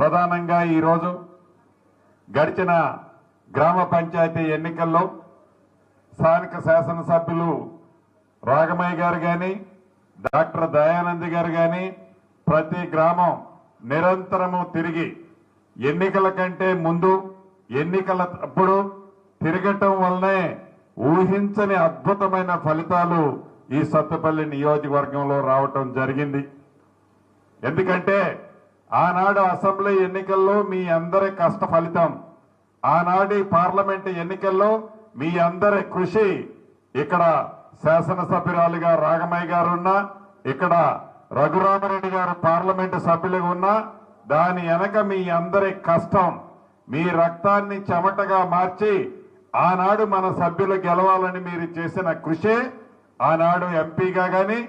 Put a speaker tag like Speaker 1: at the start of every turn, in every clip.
Speaker 1: ప్రధానంగా ఈరోజు గడిచిన గ్రామ పంచాయతీ ఎన్నికల్లో స్థానిక శాసనసభ్యులు రాగమయ్య గారు కానీ డాక్టర్ దయానంద్ గారు కానీ ప్రతి గ్రామం నిరంతరము తిరిగి ఎన్నికల కంటే ముందు ఎన్నికల అప్పుడు తిరగటం వల్లనే ఊహించని అద్భుతమైన ఫలితాలు ఈ సత్తుపల్లి నియోజకవర్గంలో రావటం జరిగింది. ఎందుకంటే ఆనాడు అసెంబ్లీ ఎన్నికల్లో మీ అందరి కష్ట ఫలితం. ఆనాటి పార్లమెంట్ ఎన్నికల్లో మీ అందరి కృషి. ఇక్కడ శాసనసభ్యురాలుగా రాగమయ్య గారు ఉన్నా ఇక్కడ రఘురామరెడ్డి గారు పార్లమెంటు సభ్యులుగా ఉన్నా దాని వెనక మీ అందరి కష్టం. మీ రక్తాన్ని చెమటగా మార్చి ఆనాడు మన సభ్యులు గెలవాలని మీరు చేసిన కృషే. ఆనాడు ఎంపీగా గాని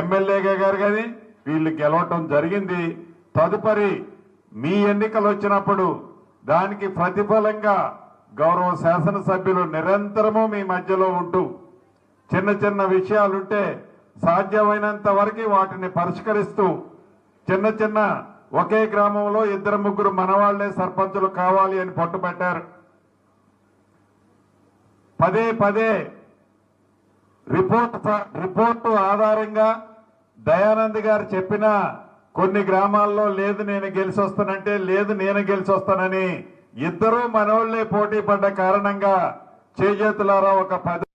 Speaker 1: ఎమ్మెల్యేగా గారు గాని వీళ్ళు గెలవటం జరిగింది. తదుపరి మీ ఎన్నికలు వచ్చినప్పుడు దానికి ప్రతిఫలంగా గౌరవ శాసనసభ్యులు నిరంతరము మీ మధ్యలో ఉంటూ చిన్న చిన్న విషయాలుంటే సాధ్యమైనంత వరకు వాటిని పరిష్కరిస్తూ చిన్న చిన్న ఒకే గ్రామంలో ఇద్దరు ముగ్గురు మనవాళ్ళే సర్పంచులు కావాలి అని పట్టుబట్టారు పదే పదే రిపోర్ట్ రిపోర్టు ఆధారంగా దయానంద్ గారు చెప్పిన కొన్ని గ్రామాల్లో లేదు నేను గెలిచి వస్తానంటే లేదు నేను గెలిచి వస్తానని ఇద్దరూ మనోళ్ళే పోటీ పడ్డ కారణంగా చేజేతులారా ఒక పది